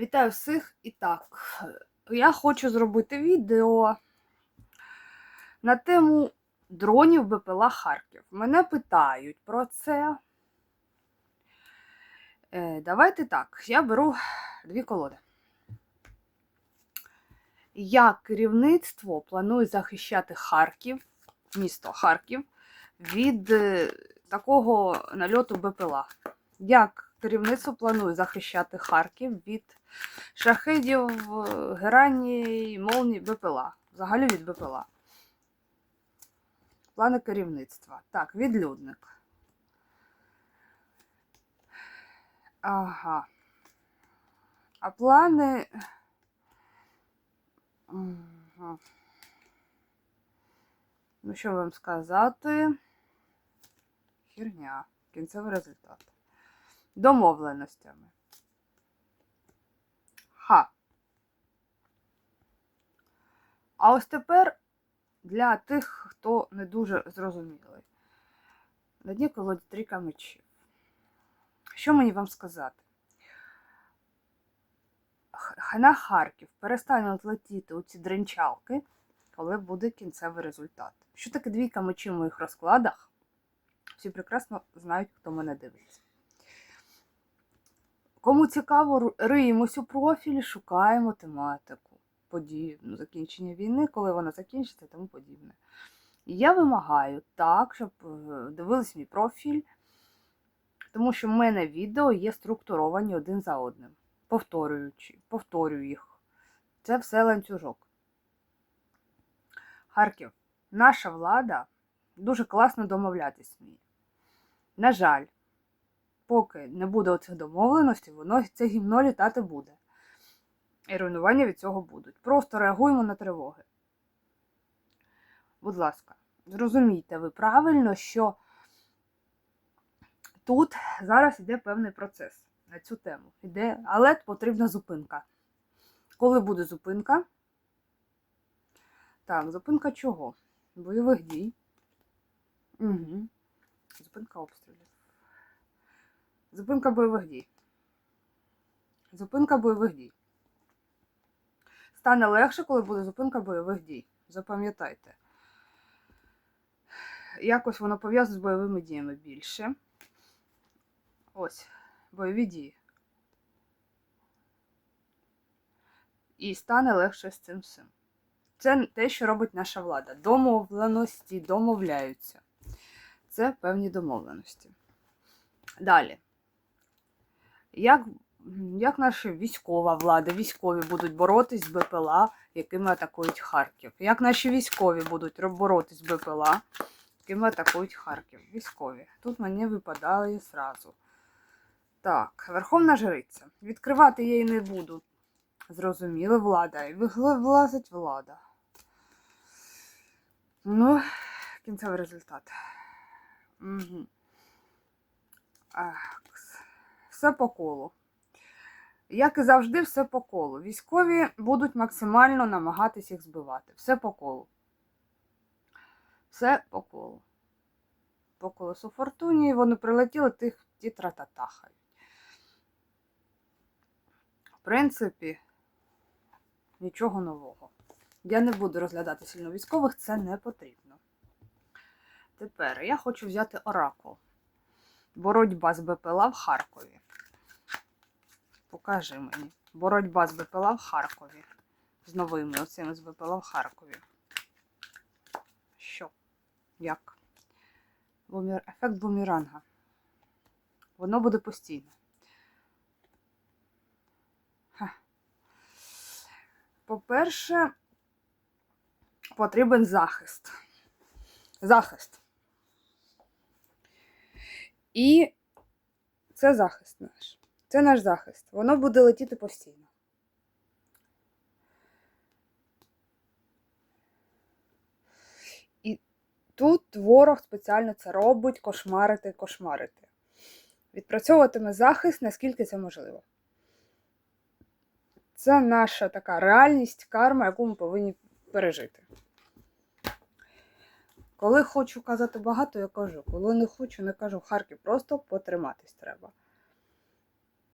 Вітаю всіх і так. Я хочу зробити відео на тему дронів БПЛА Харків. Мене питають про це. Е, давайте так, я беру дві колоди. Як керівництво планує захищати Харків, місто Харків, від е, такого нальоту БПЛА? Як керівництво планує захищати Харків від шахедів, е, герані, молній БПЛА? Взагалі від БПЛА. Плани керівництва. Так, відлюдник. Ага. А плани. Ну, що вам сказати? Херня. Кінцевий результат. Домовленостями. Ха. А ось тепер для тих, хто не дуже зрозумілий. На дні колоді трійка мечів. Що мені вам сказати? Х- На Харків перестануть летіти у ці дренчалки, коли буде кінцевий результат. Що таке двійка мечів в моїх розкладах? Всі прекрасно знають, хто мене дивиться. Кому цікаво, риємось у профілі, шукаємо тематику подій ну, закінчення війни, коли вона закінчиться і тому подібне. І я вимагаю так, щоб е, дивились мій профіль, тому що в мене відео є структуровані один за одним, повторюючи, повторюю їх. Це все ланцюжок. Харків. Наша влада дуже класно домовлятись вміє. На жаль, поки не буде оцих домовленостей, воно це гімно літати буде. І руйнування від цього будуть. Просто реагуємо на тривоги. Будь ласка, зрозумійте ви правильно, що тут зараз йде певний процес на цю тему. Іде, але потрібна зупинка. Коли буде зупинка? Так, зупинка чого? Бойових дій. Угу. Зупинка обстрілів. Зупинка бойових дій. Зупинка бойових дій. Стане легше, коли буде зупинка бойових дій. Запам'ятайте. Якось воно пов'язане з бойовими діями більше. Ось, бойові дії. І стане легше з цим всім. Це те, що робить наша влада. Домовленості, домовляються. Це певні домовленості. Далі. Як, як наша військова влада, військові будуть боротись з БПЛА, якими атакують Харків? Як наші військові будуть боротись з БПЛА, якими атакують Харків? Військові. Тут мені випадає зразу. Так, Верховна Жриця. Відкривати я її не буду. Зрозуміли, влада. І влазить влада. Ну, кінцевий результат. Угу. Все по колу. Як і завжди, все по колу. Військові будуть максимально намагатись їх збивати. Все по колу. Все по колу. По колесу фортуні вони прилетіли, тих ті трататахають. В принципі, нічого нового. Я не буду розглядати сильно військових, це не потрібно. Тепер я хочу взяти оракул. Боротьба з БПЛА в Харкові. Покажи мені. Боротьба з БПЛА в Харкові. З новими оцими з БПЛА в Харкові. Що? Як? Бумер... Ефект бумеранга. Воно буде постійно. По-перше, потрібен захист. Захист. І це захист наш. Це наш захист. Воно буде летіти постійно. І тут ворог спеціально це робить, кошмарити, кошмарити. Відпрацьовуватиме захист, наскільки це можливо. Це наша така реальність, карма, яку ми повинні пережити. Коли хочу казати багато, я кажу. Коли не хочу, не кажу. Харків просто потриматись треба.